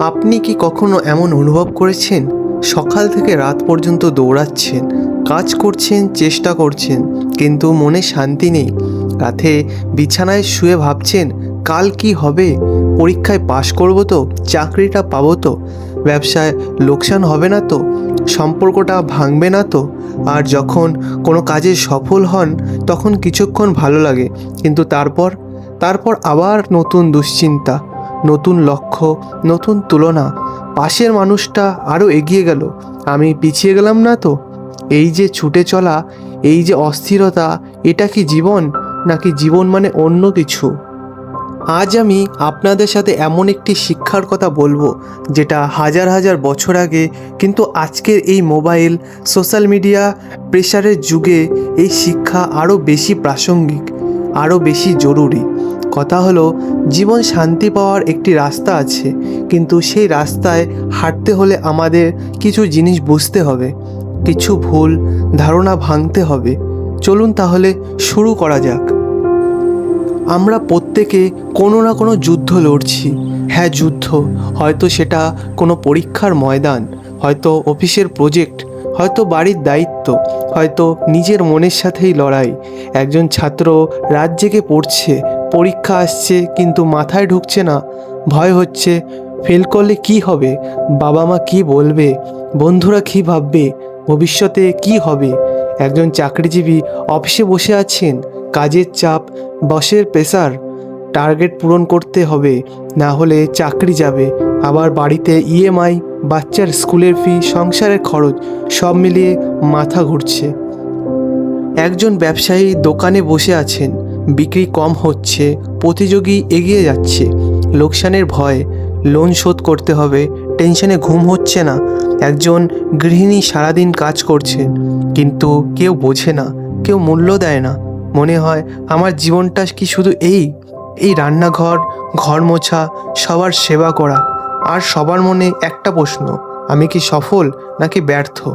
আপনি কি কখনো এমন অনুভব করেছেন? সকাল থেকে রাত পর্যন্ত দৌড়াচ্ছেন, কাজ করছেন, চেষ্টা করছেন, কিন্তু মনে শান্তি নেই। রাতে বিছানায় শুয়ে ভাবছেন, কাল কি হবে? পরীক্ষায় পাশ করব তো, চাকরিটা পাবো তো, ব্যবসায় লোকসান হবে না তো, সম্পর্কটা ভাঙবে না তো, আর যখন কোনো কাজে সফল হন, তখন কিছুক্ষণ ভালো লাগে, কিন্তু তারপর? তারপর আবার নতুন দুশ্চিন্তা। নতুন লক্ষ্য, নতুন তুলনা। পাশের মানুষটা আরও এগিয়ে গেল। আমি পিছিয়ে গেলাম না তো? এই যে ছুটে চলা, এই যে অস্থিরতা, এটা কি জীবন, নাকি জীবন মানে অন্য কিছু? আজ আমি আপনাদের সাথে এমন একটি শিক্ষার কথা বলব, যেটা হাজার হাজার বছর আগে, কিন্তু আজকের এই মোবাইল, সোশ্যাল মিডিয়া প্রেশারের যুগে এই শিক্ষা আরও বেশি প্রাসঙ্গিক আরও বেশি জরুরি। কথা হলো, জীবন শান্তি পাওয়ার একটি রাস্তা আছে, কিন্তু সেই রাস্তায় হাঁটতে হলে আমাদের কিছু জিনিস বুঝতে হবে, কিছু ভুল ধারণা ভাঙতে হবে। চলুন তাহলে শুরু করা যাক। আমরা প্রত্যেকে কোনো না কোনো যুদ্ধ লড়ছি। হ্যাঁ যুদ্ধ। হয়তো সেটা কোনো পরীক্ষার ময়দান, হয়তো অফিসের প্রজেক্ট, হয়তো বাড়ির দায়িত্ব, হয়তো নিজের মনের সাথেই লড়াই। একজন ছাত্র রাত জেগে পড়ছে পরীক্ষা আসছে, কিন্তু মাথায় ঢুকছে না। ভয় হচ্ছে, ফেল করলে কি হবে? বাবা মা কি বলবে? বন্ধুরা কি ভাববে? ভবিষ্যতে কি হবে? একজন চাকরিজীবী অফিসে বসে আছেন, কাজের চাপ, বসের প্রেসার। টার্গেট পূরণ করতে হবে, না হলে চাকরি যাবে। আবার বাড়িতে ইএমআই, বাচ্চার স্কুলের ফি, সংসারের খরচ, সব মিলিয়ে মাথা ঘুরছে। একজন ব্যবসায়ী দোকানে বসে আছেন বিক্রি কম হচ্ছে, প্রতিযোগী এগিয়ে যাচ্ছে। লোকসানের ভয়, লোন শোধ করতে হবে, টেনশনে ঘুম হচ্ছে না, একজন গৃহিণী সারাদিন কাজ করছে, কিন্তু কেউ বোঝে না, কেউ মূল্য দেয় না। মনে হয়, আমার জীবনটা কি শুধু এই? এই রান্নাঘর, ঘর মোছা, সবার সেবা করা, আর সবার মনে একটা প্রশ্ন, আমি কি সফল নাকি ব্যর্থ?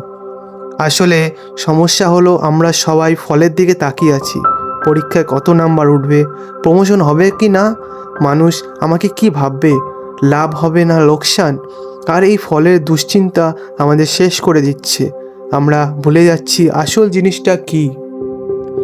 আসলে সমস্যা হলো, আমরা সবাই ফলের দিকে তাকিয়ে আছি। পরীক্ষায় কত নাম্বার উঠবে প্রমোশন হবে কি না, মানুষ আমাকে কি ভাববে, লাভ হবে না লোকসান, আর এই ফলের দুশ্চিন্তা আমাদের শেষ করে দিচ্ছে। আমরা ভুলে যাচ্ছি আসল জিনিসটা কী।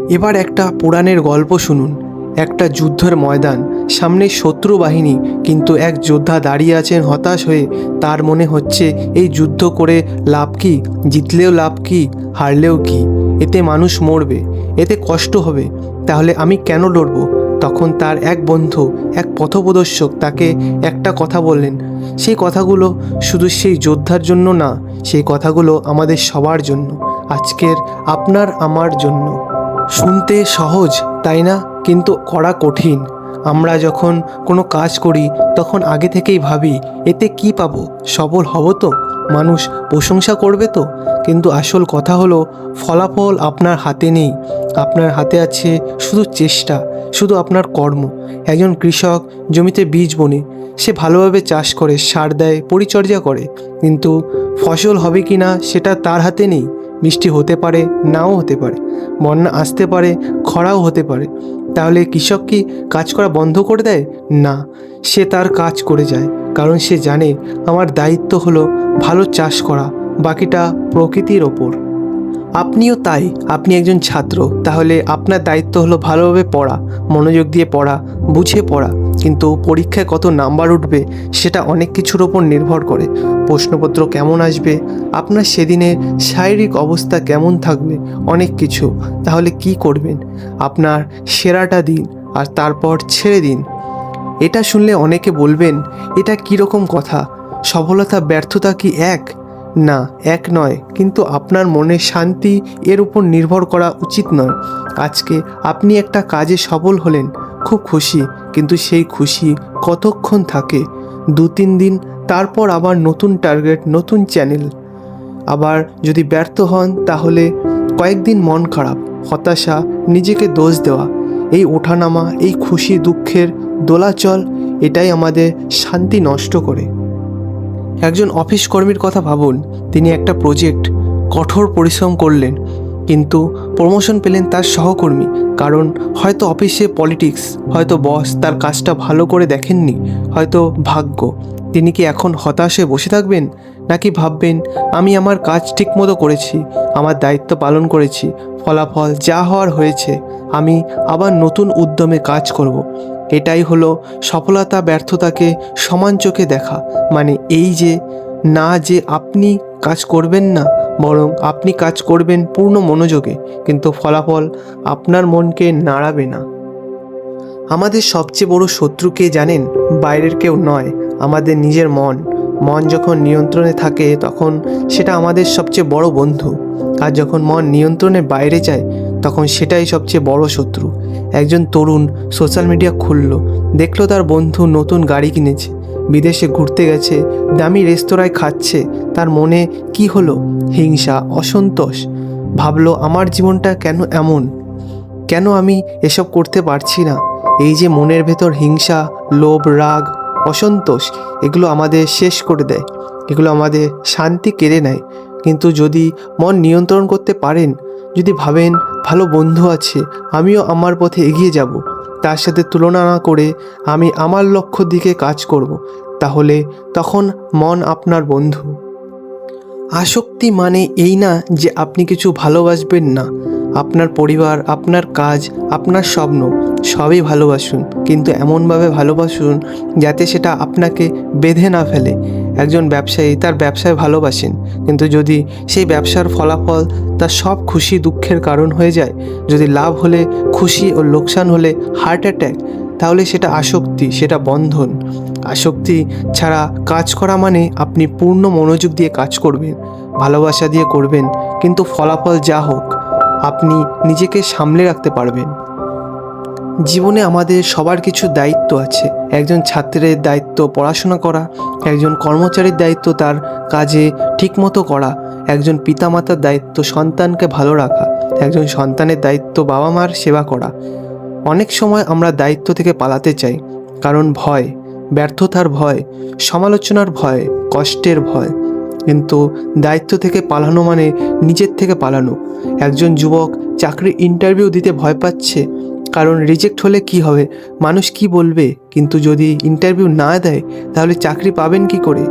এবার একটা পুরাণের গল্প শুনুন। একটা যুদ্ধের ময়দান, সামনে শত্রু বাহিনী, কিন্তু এক যোদ্ধা দাঁড়িয়ে আছেন হতাশ হয়ে। তার মনে হচ্ছে, এই যুদ্ধ করে লাভ কি, জিতলেও লাভ কি, হারলেও কি। এতে মানুষ মরবে, এতে কষ্ট হবে, তাহলে আমি কেন লড়ব? তখন তার এক বন্ধু, এক পথপ্রদর্শক তাকে একটা কথা বললেন, সেই কথাগুলো শুধু সেই যোদ্ধার জন্য না, সেই কথাগুলো আমাদের সবার জন্য, আজকের আপনার আমার জন্য। শুনতে সহজ, তাই না? কিন্তু করা কঠিন। আমরা যখন কোনো কাজ করি, তখন আগে থেকেই ভাবি, এতে কি পাবো? সফল হব তো? মানুষ প্রশংসা করবে তো? কিন্তু আসল কথা হলো, ফলাফল আপনার হাতে নেই। আপনার হাতে আছে শুধু চেষ্টা, শুধু আপনার কর্ম। একজন কৃষক জমিতে বীজ বোনে, সে ভালোভাবে চাষ করে, সার দেয়, পরিচর্যা করে। কিন্তু ফসল হবে কি না সেটা তার হাতে নেই। বৃষ্টি হতে পারে, নাও হতে পারে, বন্যা আসতে পারে, খরাও হতে পারে। তাহলে কৃষক কি কাজ করা বন্ধ করে দেয়? না, সে তার কাজ করে যায়। কারণ সে জানে, আমার দায়িত্ব হলো ভালো চাষ করা বাকিটা প্রকৃতির ওপর। আপনিও তাই, আপনি একজন ছাত্র, তাহলে আপনার দায়িত্ব হলো ভালোভাবে পড়া, মনোযোগ দিয়ে পড়া, বুঝে পড়া, কিন্তু পরীক্ষায় কত নাম্বার উঠবে সেটা অনেক কিছুর ওপর নির্ভর করে। প্রশ্নপত্র কেমন আসবে, আপনার সেদিনের শারীরিক অবস্থা কেমন থাকবে, অনেক কিছু, তাহলে কি করবেন? আপনার সেরাটা দিন, আর তারপর ছেড়ে দিন। এটা শুনলে অনেকে বলবেন, এটা কীরকম কথা? সফলতা, ব্যর্থতা কি এক? না, এক নয়। কিন্তু আপনার মনে শান্তি এর উপর নির্ভর করা উচিত নয়। আজকে আপনি একটা কাজে সফল হলেন, খুব খুশি। কিন্তু সেই খুশি কতক্ষণ থাকে? দু তিন দিন, তারপর আবার নতুন টার্গেট নতুন চ্যানেল আবার যদি ব্যর্থ হন, তাহলে কয়েকদিন মন খারাপ, হতাশা, নিজেকে দোষ দেওয়া, এই ওঠানামা, এই খুশি দুঃখের দোলাচল, এটাই আমাদের শান্তি নষ্ট করে। একজন অফিস কর্মীর কথা ভাবুন, তিনি একটা প্রজেক্ট কঠোর পরিশ্রম করলেন, কিন্তু প্রমোশন পেলেন তার সহকর্মী, কারণ হয়তো অফিসে পলিটিক্স হয়তো বস তার কাজটা ভালো করে দেখেননি, হয়তো ভাগ্য তিনি কি এখন হতাশ বসে থাকবেন নাকি ভাববেন, আমি আমার কাজ ঠিকমতো করেছি, আমার দায়িত্ব পালন করেছি, ফলাফল যা হওয়ার হয়েছে, আমি আবার নতুন উদ্যমে কাজ করব। এটাই হলো সফলতা, ব্যর্থতাকে সমান চোখে দেখা। মানে এই যে, না যে আপনি কাজ করবেন না, বরং আপনি কাজ করবেন পূর্ণ মনোযোগে, কিন্তু ফলাফল আপনার মনকে নাড়াবে না। আমাদের সবচেয়ে বড় শত্রু কে জানেন? বাইরের কেউ নয়, আমাদের নিজের মন। মন যখন নিয়ন্ত্রণে থাকে, তখন সেটা আমাদের সবচেয়ে বড় বন্ধু। আর যখন মন নিয়ন্ত্রণের বাইরে যায় তখন সেটাই সবচেয়ে বড় শত্রু। একজন তরুণ সোশ্যাল মিডিয়া খুলল, দেখল তার বন্ধু নতুন গাড়ি কিনেছে, বিদেশে ঘুরতে গেছে, দামি রেস্তোরাঁয় খাচ্ছে, তার মনে কি হলো? হিংসা, অসন্তোষ। ভাবলো, আমার জীবনটা কেন এমন? কেন আমি এসব করতে পারছি না? এই যে মনের ভেতর হিংসা, লোভ, রাগ, অসন্তোষ, এগুলো আমাদের শেষ করে দেয়। এগুলো আমাদের শান্তি কেড়ে নেয়। কিন্তু যদি মন নিয়ন্ত্রণ করতে পারেন, যদি ভাবেন ভালো বন্ধু আছে, আমিও আমার পথে এগিয়ে যাব। তার সাথে তুলনা না করে আমি আমার লক্ষ্য দিকে কাজ করব। তাহলে তখন মন আপনার বন্ধু। আসক্তি মানে এই না যে আপনি কিছু ভালোবাসবেন না। আপনার পরিবার, আপনার কাজ, আপনার স্বপ্ন, সবই ভালোবাসুন। কিন্তু এমনভাবে ভালোবাসুন যাতে সেটা আপনাকে বেঁধে না ফেলে। একজন ব্যবসায়ী তার ব্যবসায় ভালোবাসেন, কিন্তু যদি সেই ব্যবসার ফলাফল তার সব খুশি দুঃখের কারণ হয়ে যায়, যদি লাভ হলে খুশি ও লোকসান হলে হার্ট অ্যাট্যাক তাহলে সেটা আসক্তি, সেটা বন্ধন। আসক্তি ছাড়া কাজ করা মানে আপনি পূর্ণ মনোযোগ দিয়ে কাজ করবেন, ভালোবাসা দিয়ে করবেন, কিন্তু ফলাফল যা হোক, আপনি নিজেকে সামলে রাখতে পারবেন। জীবনে আমাদের সবার কিছু দায়িত্ব আছে। একজন ছাত্রের দায়িত্ব পড়াশোনা করা, একজন কর্মচারীর দায়িত্ব তার কাজে ঠিকমতো করা, একজন পিতামাতার দায়িত্ব সন্তানকে ভালো রাখা, একজন সন্তানের দায়িত্ব বাবা মার সেবা করা। অনেক সময় আমরা দায়িত্ব থেকে পালাতে চাই, কারণ ভয়, ব্যর্থতার ভয়, সমালোচনার ভয়, কষ্টের ভয়। কিন্তু দায়িত্ব থেকে পালানো মানে নিজের থেকে পালানো। একজন যুবক চাকরি ইন্টারভিউ দিতে ভয় পাচ্ছে কারণ রিজেক্ট হলে কি হবে? মানুষ কি বলবে? কিন্তু যদি ইন্টারভিউ না দেয়, তাহলে চাকরি পাবেন কি করে?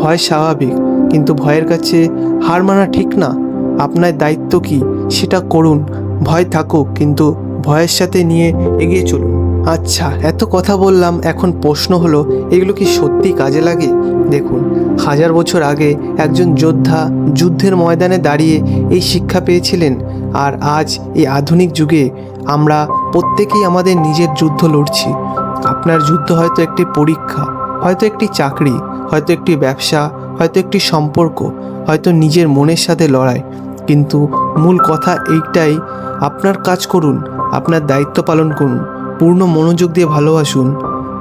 ভয় স্বাভাবিক, কিন্তু ভয়ের কাছে হার মানা ঠিক না। আপনার দায়িত্ব কি? সেটা করুন। ভয় থাকুক, কিন্তু ভয়ের সাথে নিয়ে এগিয়ে চলুন। আচ্ছা এত কথা বললাম, এখন প্রশ্ন হলো, এগুলো কি সত্যি কাজে লাগে? দেখুন, হাজার বছর আগে একজন যোদ্ধা যুদ্ধের ময়দানে দাঁড়িয়ে এই শিক্ষা পেয়েছিলেন, আর আজ এই আধুনিক যুগে আমরা প্রত্যেকেই আমাদের নিজের যুদ্ধ লড়ছি। আপনার যুদ্ধ হয়তো একটি পরীক্ষা, হয়তো একটি চাকরি, হয়তো একটি ব্যবসা, হয়তো একটি সম্পর্ক, হয়তো নিজের মনের সাথে লড়াই। কিন্তু মূল কথা এইটাই, আপনার কাজ করুন, আপনার দায়িত্ব পালন করুন, পূর্ণ মনোযোগ দিয়ে ভালোবাসুন,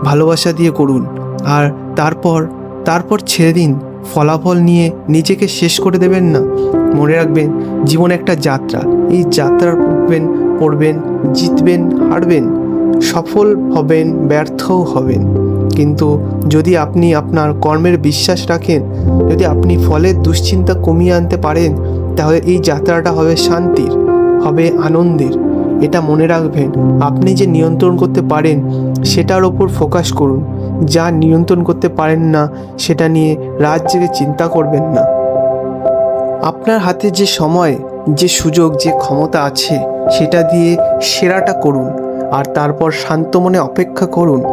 ভালোবাসা দিয়ে করুন, আর তারপর তারপর ছেড়ে দিন, ফলাফল নিয়ে নিজেকে শেষ করে দেবেন না। মনে রাখবেন, জীবন একটা যাত্রা। এই যাত্রার পড়বেন পড়বেন জিতবেন, হারবেন, সফল হবেন, ব্যর্থও হবেন। কিন্তু যদি আপনি আপনার কর্মের বিশ্বাস রাখেন, যদি আপনি ফলের দুশ্চিন্তা কমিয়ে আনতে পারেন, তাহলে এই যাত্রাটা হবে শান্তির, হবে আনন্দের। এটা মনে রাখবেন, আপনি যে নিয়ন্ত্রণ করতে পারেন, সেটার ওপর ফোকাস করুন। যা নিয়ন্ত্রণ করতে পারেন না, সেটা নিয়ে রাত জেগে চিন্তা করবেন না। আপনার হাতে যে সময় যে সুযোগ, যে ক্ষমতা আছে, সেটা দিয়ে সেরাটা করুন। আর তারপর শান্ত মনে অপেক্ষা করুন,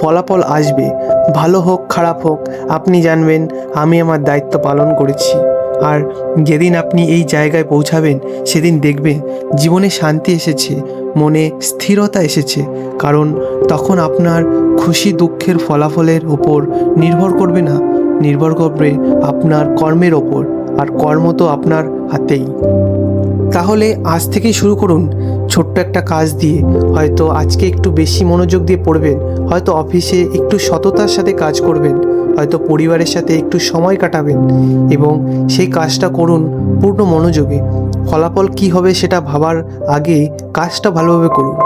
ফলাফল আসবে। ভালো হোক, খারাপ হোক, আপনি জানবেন, আমি আমার দায়িত্ব পালন করেছি। আর যেদিন আপনি এই জায়গায় পৌঁছাবেন, সেদিন দেখবেন, জীবনে শান্তি এসেছে, মনে স্থিরতা এসেছে। কারণ তখন আপনার খুশি দুঃখের ফলাফলের ওপর নির্ভর করবে না, নির্ভর করবে আপনার কর্মের ওপর। আর কর্ম তো আপনার হাতেই। তাহলে আজ থেকেই শুরু করুন ছোট্ট একটা কাজ দিয়ে। হয়তো আজকে একটু বেশি মনোযোগ দিয়ে পড়বেন, হয়তো অফিসে একটু সততার সাথে কাজ করবেন, হয়তো পরিবারের সাথে একটু সময় কাটাবেন এবং সেই কাজটা করুন পূর্ণ মনোযোগে। ফলাফল কি হবে সেটা ভাবার আগে কাজটা ভালোভাবে করুন।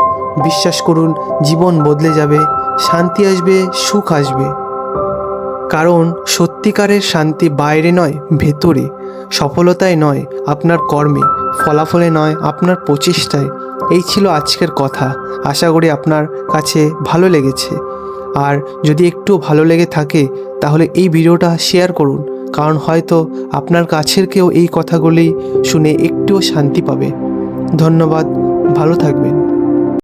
বিশ্বাস করুন, জীবন বদলে যাবে, শান্তি আসবে, সুখ আসবে। কারণ সত্যিকারের শান্তি বাইরে নয়, ভেতরে। সফলতায় নয়, আপনার কর্মে। ফলাফলে নয়, আপনার প্রচেষ্টায়। এই ছিল আজকের কথা। আশা করি আপনার কাছে ভালো লেগেছে। আর যদি একটু ভালো লেগে থাকে, তাহলে এই ভিডিওটা শেয়ার করুন। কারণ হয়তো আপনার কাছের কেউ এই কথাগুলি শুনে একটুও শান্তি পাবে। ধন্যবাদ। ভালো থাকবেন।